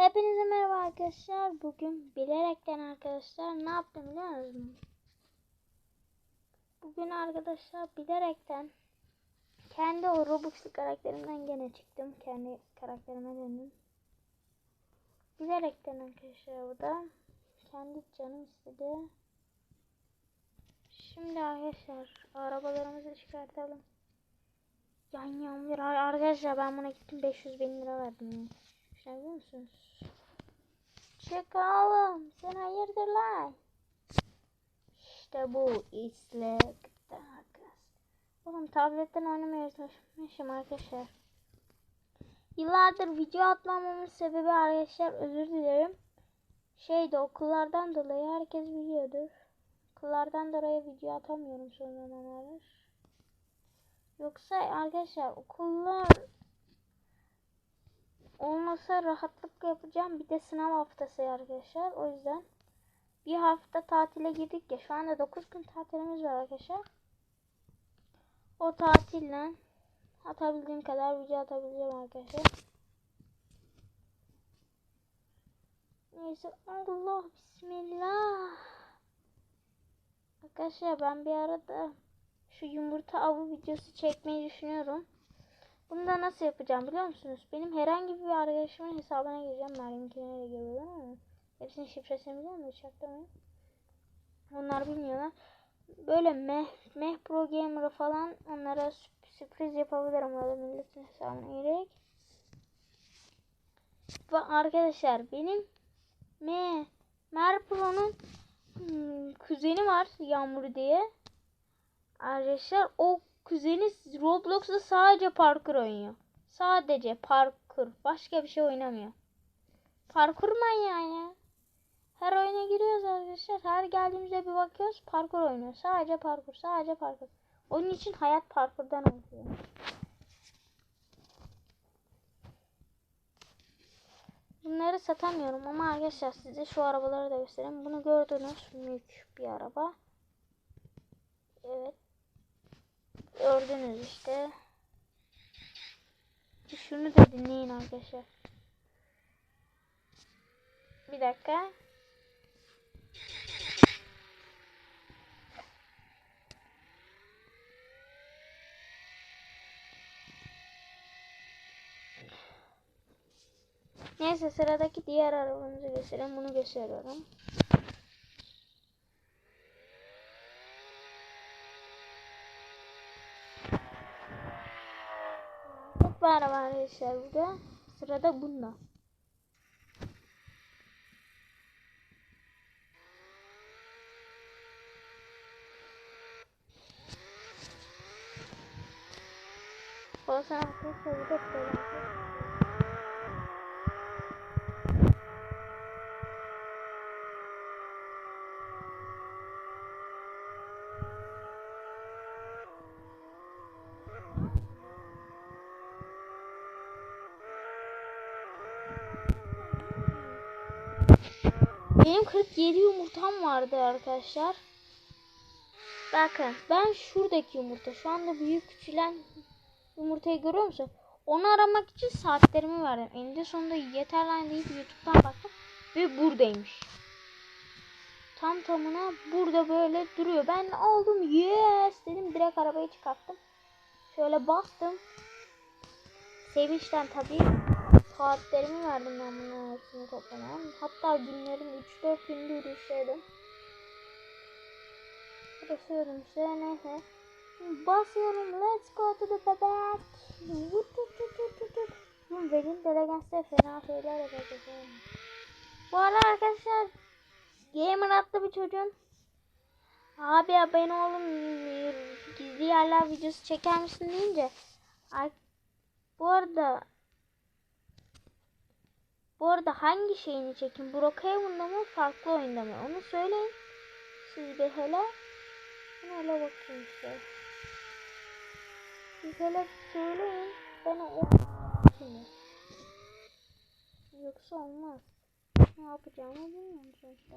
Hepinize merhaba arkadaşlar. Bugün bilerekten arkadaşlar ne yaptım biliyor musunuz? Bugün arkadaşlar bilerekten kendi o Robux'lu karakterimden gene çıktım. Kendi karakterime döndüm. Bilerekten arkadaşlar bu da. Kendi canım istedi. Şimdi arkadaşlar arabalarımızı çıkartalım. Yan yan bir arkadaşlar ben buna gittim 500 bin lira verdim. Şey biliyor musunuz? Çıkalım. Sen hayırdır lan? İşte bu isle Oğlum tabletten oynamaya çalışmışım arkadaşlar. Yıllardır video atmamamın sebebi arkadaşlar özür dilerim. Şeyde okullardan dolayı herkes biliyordur. Okullardan dolayı video atamıyorum son zamanlarda. Yoksa arkadaşlar okullar olmasa rahatlık yapacağım. Bir de sınav haftası arkadaşlar. O yüzden bir hafta tatile girdik ya. Şu anda 9 gün tatilimiz var arkadaşlar. O tatille atabildiğim kadar video atabileceğim arkadaşlar. Neyse Allah bismillah. Arkadaşlar ben bir arada şu yumurta avı videosu çekmeyi düşünüyorum. Bunu da nasıl yapacağım biliyor musunuz? Benim herhangi bir arkadaşımın hesabına gireceğim. Meryem'inkine de giriyorum ama hepsinin şifresini biliyor musun? Çaktırmayın. Onlar bilmiyorlar. Böyle meh, meh pro gamer'ı falan onlara sürpriz yapabilirim. Öyle milletin hesabına girerek. Ve arkadaşlar benim me Mer Pro'nun hmm, kuzeni var Yağmur diye. Arkadaşlar o kuzeni Roblox'ta sadece parkur oynuyor. Sadece parkur. Başka bir şey oynamıyor. Parkur manyağı ya. Her oyuna giriyoruz arkadaşlar. Her geldiğimizde bir bakıyoruz parkur oynuyor. Sadece parkur. Sadece parkur. Onun için hayat parkurdan oluyor. Bunları satamıyorum ama arkadaşlar size şu arabaları da göstereyim. Bunu gördünüz. Mülk bir araba. Evet. Gördünüz işte. Şunu da dinleyin arkadaşlar. Bir dakika. Neyse sıradaki diğer arabamızı göstereyim. Bunu gösteriyorum. Çok araba arkadaşlar burada. Sırada bunda. Olsun arkadaşlar bu Benim 47 yumurtam vardı arkadaşlar. Bakın ben şuradaki yumurta şu anda büyük küçülen yumurtayı görüyor musun? Onu aramak için saatlerimi verdim. Eninde sonunda yeter lan deyip YouTube'dan baktım ve buradaymış. Tam tamına burada böyle duruyor. Ben aldım yes dedim direkt arabayı çıkarttım. Şöyle bastım. Sevinçten tabii saatlerimi verdim ben bunların hepsini toplamaya. Hatta günlerim 3-4 gündür yürüyüşeydim. Basıyorum size neyse. Basıyorum let's go to the bebek. Vut tut tut tut tut benim delegenste fena şeyler yapacak. Bu arada arkadaşlar Gamer adlı bir çocuğun Abi ya ben oğlum gizli yerler videosu çeker misin deyince bu arada bu arada hangi şeyini çekin? Brookhaven'da mı farklı oyunda mı? Onu söyleyin. Siz bir hele. Hele bakayım işte. Siz hele söyleyin. Ben o şimdi. Yoksa olmaz. Ne yapacağımı bilmiyorum sonuçta.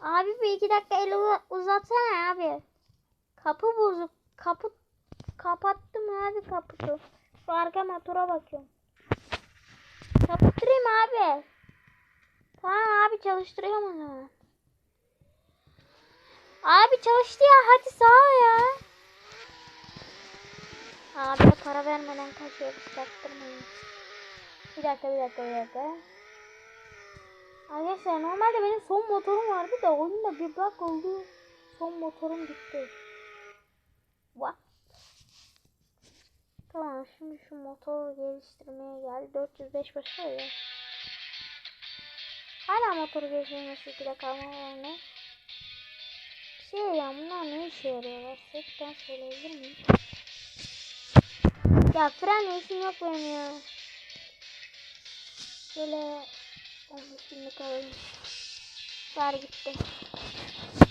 Abi bir iki dakika eli uzatsana abi. Kapı bozuk. Kapı kapattım abi kapısı. Şu arka motora bakıyorum. Yaptırayım abi. Tamam abi çalıştırıyorum o zaman. Abi çalıştı ya hadi sağ ol ya. Abi para vermeden kaçıyoruz çaktırmayın. Bir dakika bir dakika bir dakika. Arkadaşlar normalde benim son motorum vardı da oyunda bir bug oldu. Son motorum gitti. What? Tamam şimdi şu motoru geliştirmeye geldi. 405 başlıyor ya. Hala motoru geliştirmesi 2'de kalma yani. Şey ya bunlar ne işe yarıyorlar? Sekten söyleyebilir miyim? Ya fren işim yok benim ya. Şöyle 15 binlik alalım. Ver gitti.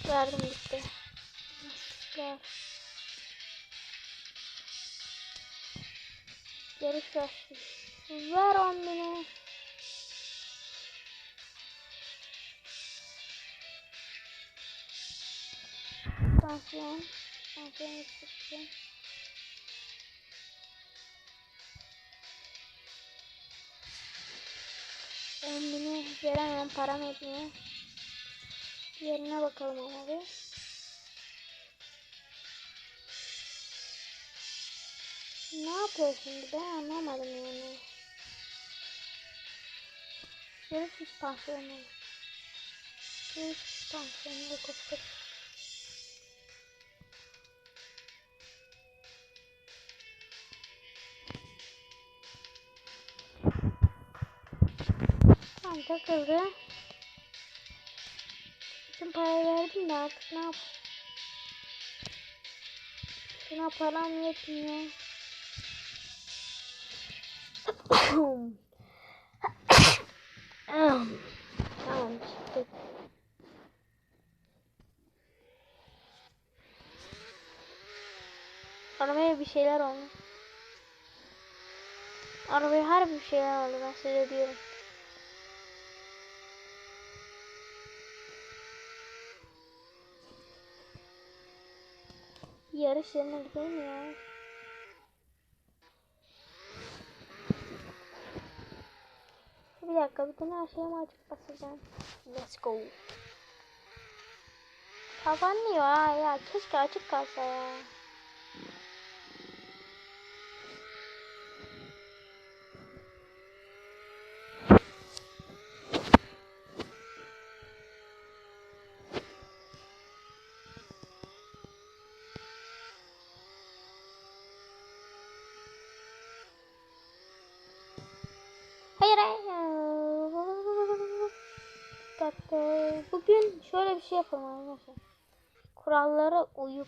Verdim gitti. Ver. Yarış ver. Ver 10 bini. Tansiyon. Tansiyon yüksekti. On bini veremem param etmiyor. Yerine bakalım ama Ne yapıyor şimdi ben anlamadım yani. Yarış süspansiyonu. Yarış süspansiyonu okuttuk. Tamam takıldı. Bütün parayı verdim de artık ne yap? Şuna param yetmiyor. Tamam çıktı. Arabaya bir şeyler oldu. Arabaya her bir şeyler oldu ben size diyorum. Yarış yerine gidelim ya. Dakika bütün her şeyimi açık basacağım. Let's go. Kapanmıyor ha ya. Keşke açık kalsa ya. Hayır hayır. Bir dakika. Bugün şöyle bir şey yapalım arkadaşlar. Kurallara uyup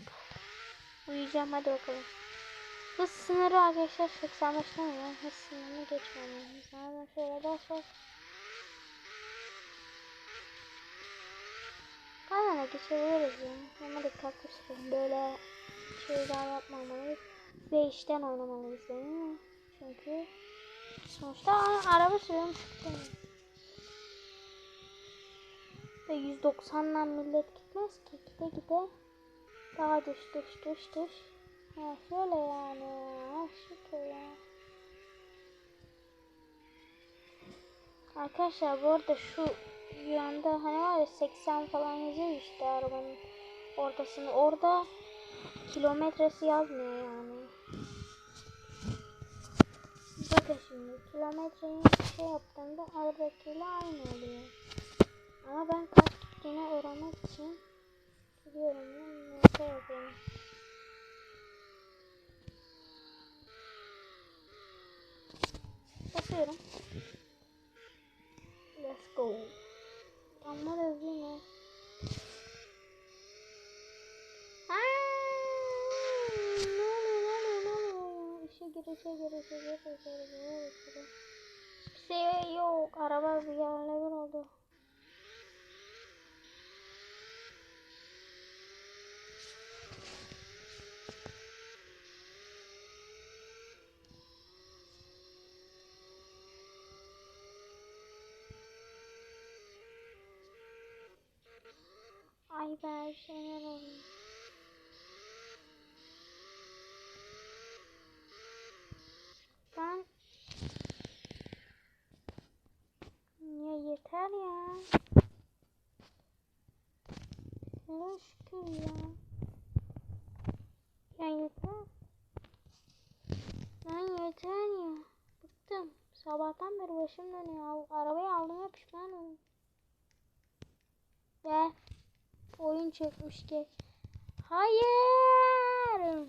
uyuyacağım hadi bakalım. Hız sınırı arkadaşlar 85'ten ya. Hız sınırını geçmememiz lazım. Şöyle basar. Aynen geçebiliriz ya. Ama dikkatli çıkın. Böyle şeyler yapmamalıyız. Ve işten oynamalıyız değil mi? Çünkü Sonuçta araba sürüyorum çıktım. Ve 190'dan millet gitmez ki. Gide gide. Daha düş düş düş düş. Ha şöyle yani. Ha ya. Arkadaşlar bu arada şu yanda hani var ya 80 falan yazıyor işte arabanın ortasını. Orada kilometresi yazmıyor yani. Bakın şimdi kilometreyi şey yaptığımda aradakiyle aynı oluyor. Ama ben kaç gittiğini öğrenmek için gidiyorum. Ne yapıyorum? Basıyorum. Let's go. Amma da hızlı mı? Ne oluyor ne oluyor ne oluyor? İşe gir işe gir işe gir işe gir işe gir işe gir. Hiçbir şey yok. Araba bir yerle bir oldu. Ay ben şeyler oluyor. Ben... Ya yeter ya. Ne şükür ya. Ya yeter. Ben yeter ya. Bıktım. Sabahtan beri başım dönüyor. Arabayı aldım yapışman oldu. Ve oyun çekmiş ki. Hayır.